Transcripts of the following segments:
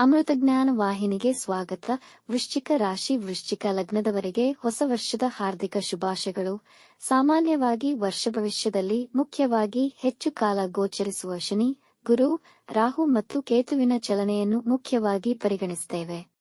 ಅಮೃತಜ್ಞಾನ ವಾಹಿನಿಗೆ ಸ್ವಾಗತ. ವೃಶ್ಚಿಕ ರಾಶಿ, ವೃಶ್ಚಿಕ ಲಗ್ನದವರೆಗೆ ಹೊಸ ವರ್ಷದ ಹಾರ್ದಿಕ ಶುಭಾಶಯಗಳು. ಸಾಮಾನ್ಯವಾಗಿ ವರ್ಷ ಭವಿಷ್ಯದಲ್ಲಿ ಮುಖ್ಯವಾಗಿ ಹೆಚ್ಚು ಕಾಲ ಗೋಚರಿಸುವ ಶನಿ, ಗುರು, ರಾಹು ಮತ್ತು ಕೇತುವಿನ ಚಲನೆಯನ್ನು ಮುಖ್ಯವಾಗಿ ಪರಿಗಣಿಸುತ್ತೇವೆ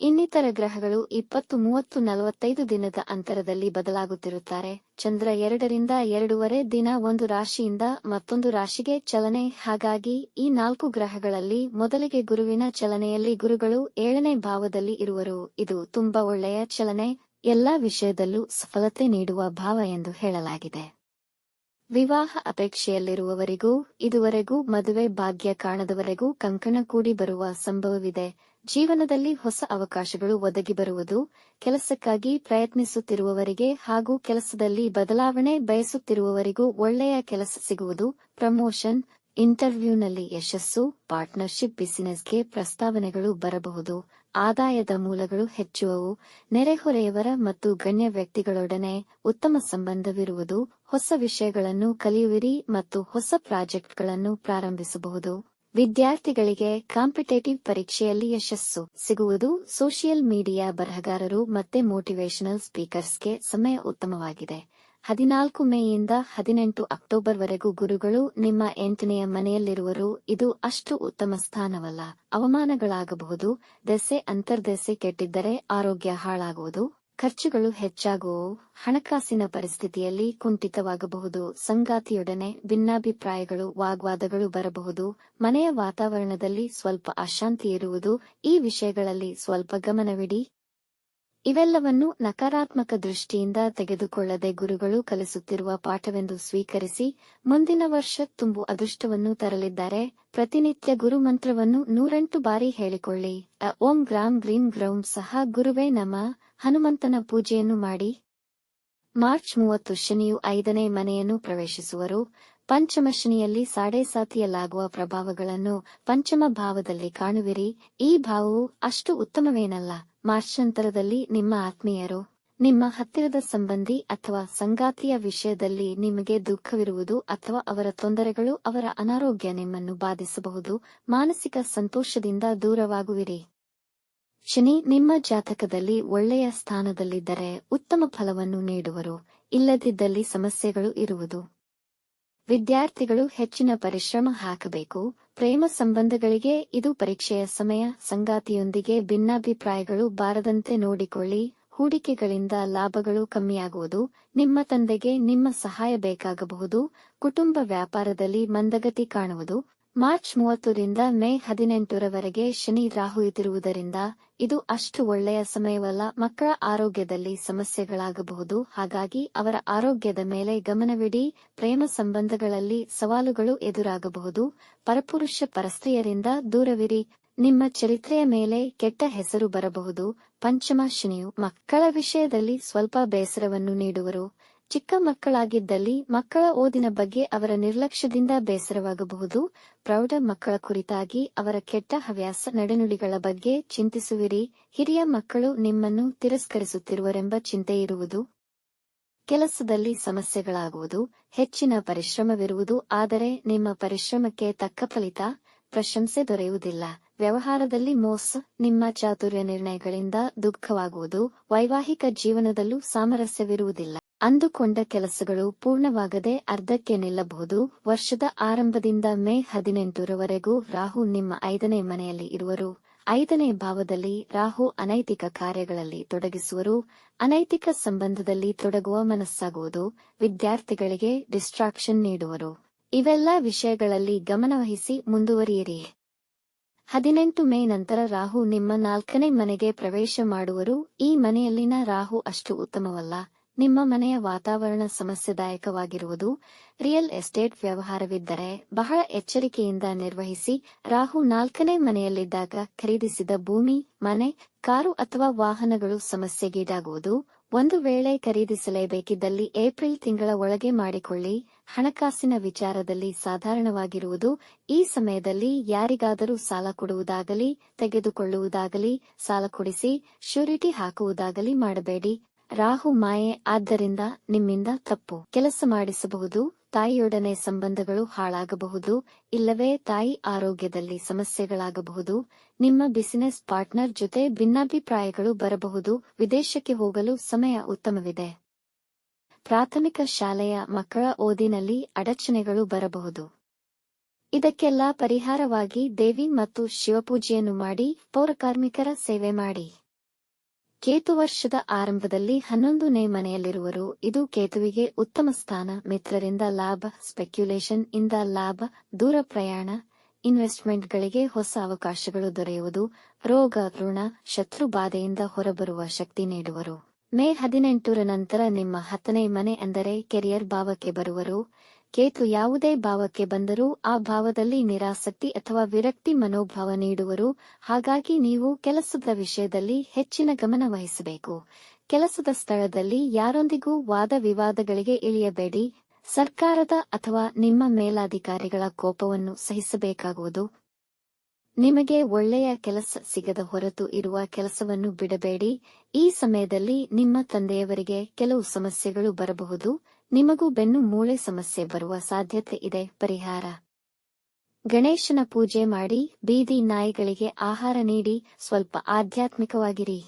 ಇನ್ನಿತರ ಗ್ರಹಗಳು ಇಪ್ಪತ್ತು, ಮೂವತ್ತು, ನಲವತ್ತೈದು ದಿನದ ಅಂತರದಲ್ಲಿ ಬದಲಾಗುತ್ತಿರುತ್ತಾರೆ. ಚಂದ್ರ ಎರಡರಿಂದ ಎರಡೂವರೆ ದಿನ ಒಂದು ರಾಶಿಯಿಂದ ಮತ್ತೊಂದು ರಾಶಿಗೆ ಚಲನೆ. ಹಾಗಾಗಿ ಈ ನಾಲ್ಕು ಗ್ರಹಗಳಲ್ಲಿ ಮೊದಲಿಗೆ ಗುರುವಿನ ಚಲನೆಯಲ್ಲಿ ಗುರುಗಳು ಏಳನೇ ಭಾವದಲ್ಲಿ ಇರುವರು. ಇದು ತುಂಬಾ ಒಳ್ಳೆಯ ಚಲನೆ. ಎಲ್ಲಾ ವಿಷಯದಲ್ಲೂ ಸಫಲತೆ ನೀಡುವ ಭಾವ ಎಂದು ಹೇಳಲಾಗಿದೆ. ವಿವಾಹ ಅಪೇಕ್ಷೆಯಲ್ಲಿರುವವರಿಗೂ, ಇದುವರೆಗೂ ಮದುವೆ ಭಾಗ್ಯ ಕಾಣದವರೆಗೂ ಕಂಕಣ ಕೂಡಿ ಬರುವ ಸಂಭವವಿದೆ. ಜೀವನದಲ್ಲಿ ಹೊಸ ಅವಕಾಶಗಳು ಒದಗಿ ಬರುವುದು, ಕೆಲಸಕ್ಕಾಗಿ ಪ್ರಯತ್ನಿಸುತ್ತಿರುವವರಿಗೆ ಹಾಗೂ ಕೆಲಸದಲ್ಲಿ ಬದಲಾವಣೆ ಬಯಸುತ್ತಿರುವವರಿಗೂ ಒಳ್ಳೆಯ ಕೆಲಸ ಸಿಗುವುದು, ಪ್ರಮೋಷನ್, ಇಂಟರ್ವ್ಯೂನಲ್ಲಿ ಯಶಸ್ಸು, ಪಾರ್ಟ್ನರ್ಶಿಪ್ ಬಿಸಿನೆಸ್ಗೆ ಪ್ರಸ್ತಾವನೆಗಳು ಬರಬಹುದು. ಆದಾಯದ ಮೂಲಗಳು ಹೆಚ್ಚುವವು. ನೆರೆಹೊರೆಯವರ ಮತ್ತು ಗಣ್ಯ ವ್ಯಕ್ತಿಗಳೊಡನೆ ಉತ್ತಮ ಸಂಬಂಧವಿರುವುದು ಹೊಸ ವಿಷಯಗಳನ್ನು ಕಲಿಯುವಿರಿ ಮತ್ತು ಹೊಸ ಪ್ರಾಜೆಕ್ಟ್ಗಳನ್ನು ಪ್ರಾರಂಭಿಸಬಹುದು. ವಿದ್ಯಾರ್ಥಿಗಳಿಗೆ ಕಾಂಪಿಟೇಟಿವ್ ಪರೀಕ್ಷೆಯಲ್ಲಿ ಯಶಸ್ಸು ಸಿಗುವುದು ಸೋಷಿಯಲ್ ಮೀಡಿಯಾ ಬರಹಗಾರರು ಮತ್ತೆ ಮೋಟಿವೇಶನಲ್ ಸ್ಪೀಕರ್ಸ್ಗೆ ಸಮಯ ಉತ್ತಮವಾಗಿದೆ. ಹದಿನಾಲ್ಕು ಮೇಯಿಂದ ಹದಿನೆಂಟು ಅಕ್ಟೋಬರ್ವರೆಗೂ ಗುರುಗಳು ನಿಮ್ಮ ಎಂಟನೆಯ ಮನೆಯಲ್ಲಿರುವರು, ಇದು ಅಷ್ಟು ಉತ್ತಮ ಸ್ಥಾನವಲ್ಲ. ಅವಮಾನಗಳಾಗಬಹುದು, ದೆಸೆ ಅಂತರ್ದೆಸೆ ಕೆಟ್ಟಿದ್ದರೆ ಆರೋಗ್ಯ ಹಾಳಾಗುವುದು. ಖರ್ಚುಗಳು ಹೆಚ್ಚಾಗುವವು ಹಣಕಾಸಿನ ಪರಿಸ್ಥಿತಿಯಲ್ಲಿ ಕುಂಠಿತವಾಗಬಹುದು. ಸಂಗಾತಿಯೊಡನೆ ಭಿನ್ನಾಭಿಪ್ರಾಯಗಳು, ವಾಗ್ವಾದಗಳು ಬರಬಹುದು. ಮನೆಯ ವಾತಾವರಣದಲ್ಲಿ ಸ್ವಲ್ಪ ಅಶಾಂತಿ ಇರುವುದು. ಈ ವಿಷಯಗಳಲ್ಲಿ ಸ್ವಲ್ಪ ಗಮನವಿಡಿ. ಇವೆಲ್ಲವನ್ನು ನಕಾರಾತ್ಮಕ ದೃಷ್ಟಿಯಿಂದ ತೆಗೆದುಕೊಳ್ಳದೆ ಗುರುಗಳು ಕಲಿಸುತ್ತಿರುವ ಪಾಠವೆಂದು ಸ್ವೀಕರಿಸಿ, ಮುಂದಿನ ವರ್ಷ ತುಂಬು ಅದೃಷ್ಟವನ್ನು ತರಲಿದ್ದಾರೆ. ಪ್ರತಿನಿತ್ಯ ಗುರು ಮಂತ್ರವನ್ನು ನೂರೆಂಟು ಬಾರಿ ಹೇಳಿಕೊಳ್ಳಿ. ಅ, ಓಂ ಗ್ರಾಮ್ ಗ್ರೀನ್ ಗ್ರೌಂ ಸಹ ಗುರುವೇ ನಮ. ಹನುಮಂತನ ಪೂಜೆಯನ್ನು ಮಾಡಿ. ಮಾರ್ಚ್ ಮೂವತ್ತು ಶನಿಯು ಐದನೇ ಮನೆಯನ್ನು ಪ್ರವೇಶಿಸುವರು. ಪಂಚಮ ಶನಿಯಲ್ಲಿ ಸಾಡೆ ಸಾತಿಯಲ್ಲಾಗುವ ಪ್ರಭಾವಗಳನ್ನು ಪಂಚಮ ಭಾವದಲ್ಲಿ ಕಾಣುವಿರಿ. ಈ ಭಾವವು ಅಷ್ಟು ಉತ್ತಮವೇನಲ್ಲ. ಮಾರ್ಚಂತರದಲ್ಲಿ ನಿಮ್ಮ ಆತ್ಮೀಯರು, ನಿಮ್ಮ ಹತ್ತಿರದ ಸಂಬಂಧಿ ಅಥವಾ ಸಂಗಾತಿಯ ವಿಷಯದಲ್ಲಿ ನಿಮಗೆ ದುಃಖವಿರುವುದು ಅಥವಾ ಅವರ ತೊಂದರೆಗಳು ಅವರ ಅನಾರೋಗ್ಯ ನಿಮ್ಮನ್ನು ಬಾಧಿಸಬಹುದು, ಮಾನಸಿಕ ಸಂತೋಷದಿಂದ ದೂರವಾಗುವಿರಿ. ಶನಿ ನಿಮ್ಮ ಜಾತಕದಲ್ಲಿ ಒಳ್ಳೆಯ ಸ್ಥಾನದಲ್ಲಿದ್ದರೆ ಉತ್ತಮ ಫಲವನ್ನು ನೀಡುವರು, ಇಲ್ಲದಿದ್ದಲ್ಲಿ ಸಮಸ್ಯೆಗಳು ಇರುವುದು. ವಿದ್ಯಾರ್ಥಿಗಳು ಹೆಚ್ಚಿನ ಪರಿಶ್ರಮ ಹಾಕಬೇಕು. ಪ್ರೇಮ ಸಂಬಂಧಗಳಿಗೆ ಇದು ಪರೀಕ್ಷೆಯ ಸಮಯ. ಸಂಗಾತಿಯೊಂದಿಗೆ ಭಿನ್ನಾಭಿಪ್ರಾಯಗಳು ಬಾರದಂತೆ ನೋಡಿಕೊಳ್ಳಿ. ಹೂಡಿಕೆಗಳಿಂದ ಲಾಭಗಳು ಕಮ್ಮಿಯಾಗುವುದು. ನಿಮ್ಮ ತಂದೆಗೆ ನಿಮ್ಮ ಸಹಾಯ ಬೇಕಾಗಬಹುದು. ಕುಟುಂಬ ವ್ಯಾಪಾರದಲ್ಲಿ ಮಂದಗತಿ ಕಾಣುವುದು. ಮಾರ್ಚ್ ಮೂವತ್ತರಿಂದ ಮೇ ಹದಿನೆಂಟರವರೆಗೆ ಶನಿ ರಾಹು ಇದ್ದಿರುವುದರಿಂದ ಇದು ಅಷ್ಟು ಒಳ್ಳೆಯ ಸಮಯವಲ್ಲ, ಮಕ್ಕಳ ಆರೋಗ್ಯದಲ್ಲಿ ಸಮಸ್ಯೆಗಳಾಗಬಹುದು. ಹಾಗಾಗಿ ಅವರ ಆರೋಗ್ಯದ ಮೇಲೆ ಗಮನವಿಡಿ, ಪ್ರೇಮ ಸಂಬಂಧಗಳಲ್ಲಿ ಸವಾಲುಗಳು ಎದುರಾಗಬಹುದು. ಪರಪುರುಷ ಪರಸ್ತ್ರೀಯರಿಂದ ದೂರವಿರಿ, ನಿಮ್ಮ ಚರಿತ್ರೆಯ ಮೇಲೆ ಕೆಟ್ಟ ಹೆಸರು ಬರಬಹುದು. ಪಂಚಮ ಶನಿಯು ಮಕ್ಕಳ ವಿಷಯದಲ್ಲಿ ಸ್ವಲ್ಪ ಬೇಸರವನ್ನು ನೀಡುವರು. ಚಿಕ್ಕ ಮಕ್ಕಳಾಗಿದ್ದಲ್ಲಿ ಮಕ್ಕಳ ಓದಿನ ಬಗ್ಗೆ ಅವರ ನಿರ್ಲಕ್ಷ್ಯದಿಂದ ಬೇಸರವಾಗಬಹುದು. ಪ್ರೌಢ ಮಕ್ಕಳ ಕುರಿತಾಗಿ ಅವರ ಕೆಟ್ಟ ಹವ್ಯಾಸ ನಡೆನುಡಿಗಳ ಬಗ್ಗೆ ಚಿಂತಿಸುವಿರಿ. ಹಿರಿಯ ಮಕ್ಕಳು ನಿಮ್ಮನ್ನು ತಿರಸ್ಕರಿಸುತ್ತಿರುವರೆಂಬ ಚಿಂತೆ ಇರುವುದು ಕೆಲಸದಲ್ಲಿ ಸಮಸ್ಯೆಗಳಾಗುವುದು. ಹೆಚ್ಚಿನ ಪರಿಶ್ರಮವಿರುವುದು, ಆದರೆ ನಿಮ್ಮ ಪರಿಶ್ರಮಕ್ಕೆ ತಕ್ಕ ಫಲಿತ ಪ್ರಶಂಸೆ ದೊರೆಯುವುದಿಲ್ಲ. ವ್ಯವಹಾರದಲ್ಲಿ ಮೋಸ, ನಿಮ್ಮ ಚಾತುರ್ಯ ನಿರ್ಣಯಗಳಿಂದ ದುಃಖವಾಗುವುದು. ವೈವಾಹಿಕ ಜೀವನದಲ್ಲೂ ಸಾಮರಸ್ಯವಿರುವುದಿಲ್ಲ. ಅಂದುಕೊಂಡ ಕೆಲಸಗಳು ಪೂರ್ಣವಾಗದೆ ಅರ್ಧಕ್ಕೆ ನಿಲ್ಲಬಹುದು. ವರ್ಷದ ಆರಂಭದಿಂದ ಮೇ ಹದಿನೆಂಟರವರೆಗೂ ರಾಹು ನಿಮ್ಮ ಐದನೇ ಮನೆಯಲ್ಲಿ ಇರುವರು. ಐದನೇ ಭಾವದಲ್ಲಿ ರಾಹು ಅನೈತಿಕ ಕಾರ್ಯಗಳಲ್ಲಿ ತೊಡಗಿಸುವರು. ಅನೈತಿಕ ಸಂಬಂಧದಲ್ಲಿ ತೊಡಗುವ ಮನಸ್ಸಾಗುವುದು. ವಿದ್ಯಾರ್ಥಿಗಳಿಗೆ ಡಿಸ್ಟ್ರಾಕ್ಷನ್ ನೀಡುವರು. ಇವೆಲ್ಲ ವಿಷಯಗಳಲ್ಲಿ ಗಮನವಹಿಸಿ ಮುಂದುವರಿಯಿರಿ. ಹದಿನೆಂಟು ಮೇ ನಂತರ ರಾಹು ನಿಮ್ಮ ನಾಲ್ಕನೇ ಮನೆಗೆ ಪ್ರವೇಶ ಮಾಡುವರು. ಈ ಮನೆಯಲ್ಲಿನ ರಾಹು ಅಷ್ಟು ಉತ್ತಮವಲ್ಲ. ನಿಮ್ಮ ಮನೆಯ ವಾತಾವರಣ ಸಮಸ್ಯೆದಾಯಕವಾಗಿರುವುದು, ರಿಯಲ್ ಎಸ್ಟೇಟ್ ವ್ಯವಹಾರವಿದ್ದರೆ ಬಹಳ ಎಚ್ಚರಿಕೆಯಿಂದ ನಿರ್ವಹಿಸಿ, ರಾಹು ನಾಲ್ಕನೇ ಮನೆಯಲ್ಲಿದ್ದಾಗ ಖರೀದಿಸಿದ ಭೂಮಿ, ಮನೆ, ಕಾರು ಅಥವಾ ವಾಹನಗಳು ಸಮಸ್ಯೆಗೀಡಾಗುವುದು. ಒಂದು ವೇಳೆ ಖರೀದಿಸಲೇಬೇಕಿದ್ದಲ್ಲಿ ಏಪ್ರಿಲ್ ತಿಂಗಳ ಒಳಗೆ ಮಾಡಿಕೊಳ್ಳಿ. ಹಣಕಾಸಿನ ವಿಚಾರದಲ್ಲಿ ಸಾಧಾರಣವಾಗಿರುವುದು, ಈ ಸಮಯದಲ್ಲಿ ಯಾರಿಗಾದರೂ ಸಾಲ ಕೊಡುವುದಾಗಲಿ, ತೆಗೆದುಕೊಳ್ಳುವುದಾಗಲಿ, ಸಾಲ ಕೊಡಿಸಿ, ಶ್ಯೂರಿಟಿ ಹಾಕುವುದಾಗಲಿ ಮಾಡಬೇಡಿ. ರಾಹು ಮಾಯೆ, ಆದ್ದರಿಂದ ನಿಮ್ಮಿಂದ ತಪ್ಪು. ಕೆಲಸ ಮಾಡಿಸಬಹುದು, ತಾಯಿಯೊಡನೆ ಸಂಬಂಧಗಳು ಹಾಳಾಗಬಹುದು, ಇಲ್ಲವೇ ತಾಯಿ ಆರೋಗ್ಯದಲ್ಲಿ ಸಮಸ್ಯೆಗಳಾಗಬಹುದು, ನಿಮ್ಮ ಬಿಸಿನೆಸ್ ಪಾರ್ಟ್ನರ್ ಜೊತೆ ಭಿನ್ನಾಭಿಪ್ರಾಯಗಳು ಬರಬಹುದು, ವಿದೇಶಕ್ಕೆ ಹೋಗಲು ಸಮಯ ಉತ್ತಮವಿದೆ. ಪ್ರಾಥಮಿಕ ಶಾಲೆಯ ಮಕ್ಕಳ ಓದಿನಲ್ಲಿ ಅಡಚಣೆಗಳು ಬರಬಹುದು. ಇದಕ್ಕೆಲ್ಲ ಪರಿಹಾರವಾಗಿ ದೇವಿ ಮತ್ತು ಶಿವಪೂಜೆಯನ್ನು ಮಾಡಿ, ಪೌರಕಾರ್ಮಿಕರ ಸೇವೆ ಮಾಡಿ. ಕೇತು ವರ್ಷದ ಆರಂಭದಲ್ಲಿ ಹನ್ನೊಂದನೇ ಮನೆಯಲ್ಲಿರುವರು. ಇದು ಕೇತುವಿಗೆ ಉತ್ತಮ ಸ್ಥಾನ, ಮಿತ್ರರಿಂದ ಲಾಭ ಸ್ಪೆಕ್ಯುಲೇಷನ್ ಇಂದ ಲಾಭ, ದೂರ ಪ್ರಯಾಣ ಇನ್ವೆಸ್ಟ್ಮೆಂಟ್ಗಳಿಗೆ ಹೊಸ ಅವಕಾಶಗಳು ದೊರೆಯುವುದು, ರೋಗ, ಋಣ, ಶತ್ರು ಬಾಧೆಯಿಂದ ಹೊರಬರುವ ಶಕ್ತಿ ನೀಡುವರು. ಮೇ ಹದಿನೆಂಟರ ನಂತರ ನಿಮ್ಮ ಹತ್ತನೇ ಮನೆ ಅಂದರೆ ಕೆರಿಯರ್ ಭಾವಕ್ಕೆ ಬರುವರು. ಕೇತು ಯಾವುದೇ ಭಾವಕ್ಕೆ ಬಂದರೂ ಆ ಭಾವದಲ್ಲಿ ನಿರಾಸಕ್ತಿ ಅಥವಾ ವಿರಕ್ತಿ ಮನೋಭಾವ ನೀಡುವರು. ಹಾಗಾಗಿ ನೀವು ಕೆಲಸದ ವಿಷಯದಲ್ಲಿ ಹೆಚ್ಚಿನ ಗಮನ ವಹಿಸಬೇಕು. ಕೆಲಸದ ಸ್ಥಳದಲ್ಲಿ ಯಾರೊಂದಿಗೂ ವಾದ ವಿವಾದಗಳಿಗೆ ಇಳಿಯಬೇಡಿ. ಸರ್ಕಾರದ ಅಥವಾ ನಿಮ್ಮ ಮೇಲಾಧಿಕಾರಿಗಳ ಕೋಪವನ್ನು ಸಹಿಸಬೇಕಾಗುವುದು. ನಿಮಗೆ ಒಳ್ಳೆಯ ಕೆಲಸ ಸಿಗದ ಹೊರತು ಇರುವ ಕೆಲಸವನ್ನು ಬಿಡಬೇಡಿ. ಈ ಸಮಯದಲ್ಲಿ ನಿಮ್ಮ ತಂದೆಯವರಿಗೆ ಕೆಲವು ಸಮಸ್ಯೆಗಳು ಬರಬಹುದು. ನಿಮಗೂ ಬೆನ್ನು ಮೂಳೆ ಸಮಸ್ಯೆ ಬರುವ ಸಾಧ್ಯತೆ ಇದೆ, ಪರಿಹಾರ. ಗಣೇಶನ ಪೂಜೆ ಮಾಡಿ, ಬೀದಿ ನಾಯಿಗಳಿಗೆ ಆಹಾರ ನೀಡಿ, ಸ್ವಲ್ಪ ಆಧ್ಯಾತ್ಮಿಕವಾಗಿರಿ.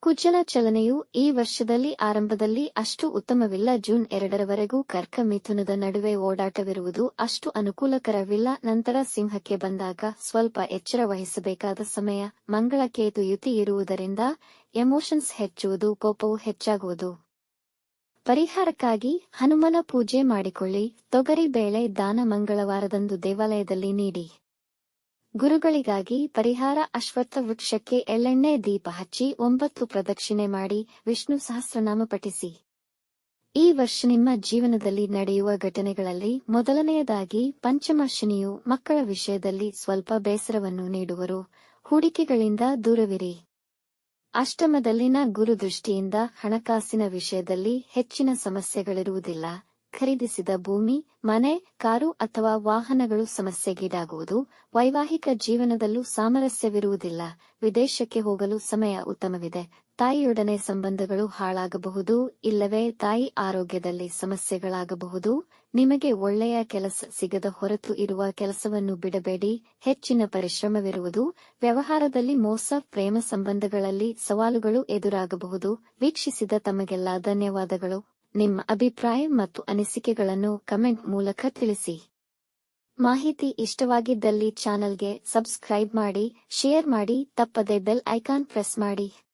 ಕುಜಲ ಚಲನೆಯು ಈ ವರ್ಷದಲ್ಲಿ ಆರಂಭದಲ್ಲಿ ಅಷ್ಟು ಉತ್ತಮವಿಲ್ಲ, ಜೂನ್ ಎರಡರವರೆಗೂ ಕರ್ಕ ಮಿಥುನದ ನಡುವೆ ಓಡಾಟವಿರುವುದು ಅಷ್ಟು ಅನುಕೂಲಕರವಿಲ್ಲ, ನಂತರ ಸಿಂಹಕ್ಕೆ ಬಂದಾಗ ಸ್ವಲ್ಪ ಎಚ್ಚರ ವಹಿಸಬೇಕಾದ ಸಮಯ ಮಂಗಳ ಕೇತು ಯುತಿ ಇರುವುದರಿಂದ, ಎಮೋಷನ್ಸ್ ಹೆಚ್ಚುವುದು, ಕೋಪವು ಹೆಚ್ಚಾಗುವುದು. ಪರಿಹಾರಕ್ಕಾಗಿ ಹನುಮನ ಪೂಜೆ ಮಾಡಿಕೊಳ್ಳಿ. ತೊಗರಿ ಬೇಳೆ ದಾನ ಮಂಗಳವಾರದಂದು ದೇವಾಲಯದಲ್ಲಿ ನೀಡಿ. ಗುರುಗಳಿಗಾಗಿ ಪರಿಹಾರ ಅಶ್ವತ್ಥ ವೃಕ್ಷಕ್ಕೆ ಎಳ್ಳೆಣ್ಣೆ ದೀಪ ಹಚ್ಚಿ ಒಂಬತ್ತು ಪ್ರದಕ್ಷಿಣೆ ಮಾಡಿ ವಿಷ್ಣು ಸಹಸ್ರನಾಮ ಪಠಿಸಿ. ಈ ವರ್ಷ ನಿಮ್ಮ ಜೀವನದಲ್ಲಿ ನಡೆಯುವ ಘಟನೆಗಳಲ್ಲಿ ಮೊದಲನೆಯದಾಗಿ ಪಂಚಮಾಶಿನಿಯು ಮಕ್ಕಳ ವಿಷಯದಲ್ಲಿ ಸ್ವಲ್ಪ ಬೇಸರವನ್ನು ನೀಡುವರು. ಹೂಡಿಕೆಗಳಿಂದ ದೂರವಿರಿ. ಅಷ್ಟಮದಲ್ಲಿನ ಗುರುದೃಷ್ಟಿಯಿಂದ ಹಣಕಾಸಿನ ವಿಷಯದಲ್ಲಿ ಹೆಚ್ಚಿನ ಸಮಸ್ಯೆಗಳಿರುವುದಿಲ್ಲ. ಖರೀದಿಸಿದ ಭೂಮಿ, ಮನೆ, ಕಾರು ಅಥವಾ ವಾಹನಗಳು ಸಮಸ್ಯೆಗೀಡಾಗುವುದು, ವೈವಾಹಿಕ ಜೀವನದಲ್ಲೂ ಸಾಮರಸ್ಯವಿರುವುದಿಲ್ಲ. ವಿದೇಶಕ್ಕೆ ಹೋಗಲು ಸಮಯ ಉತ್ತಮವಿದೆ. ತಾಯಿಯೊಡನೆ ಸಂಬಂಧಗಳು ಹಾಳಾಗಬಹುದು, ಇಲ್ಲವೇ ತಾಯಿ ಆರೋಗ್ಯದಲ್ಲಿ ಸಮಸ್ಯೆಗಳಾಗಬಹುದು. ನಿಮಗೆ ಒಳ್ಳೆಯ ಕೆಲಸ ಸಿಗದ ಹೊರತು ಇರುವ ಕೆಲಸವನ್ನು ಬಿಡಬೇಡಿ, ಹೆಚ್ಚಿನ ಪರಿಶ್ರಮವಿರುವುದು. ವ್ಯವಹಾರದಲ್ಲಿ ಮೋಸ, ಪ್ರೇಮ ಸಂಬಂಧಗಳಲ್ಲಿ ಸವಾಲುಗಳು ಎದುರಾಗಬಹುದು. ವೀಕ್ಷಿಸಿದ ತಮಗೆಲ್ಲ ಧನ್ಯವಾದಗಳು. ನಿಮ್ಮ ಅಭಿಪ್ರಾಯ ಮತ್ತು ಅನಿಸಿಕೆಗಳನ್ನು ಕಮೆಂಟ್ ಮೂಲಕ ತಿಳಿಸಿ. ಮಾಹಿತಿ ಇಷ್ಟವಾಗಿದ್ದಲ್ಲಿ ಚಾನಲ್ಗೆ ಸಬ್ಸ್ಕ್ರೈಬ್ ಮಾಡಿ, ಶೇರ್ ಮಾಡಿ, ತಪ್ಪದೆ ಬೆಲ್ ಐಕಾನ್ ಪ್ರೆಸ್ ಮಾಡಿ.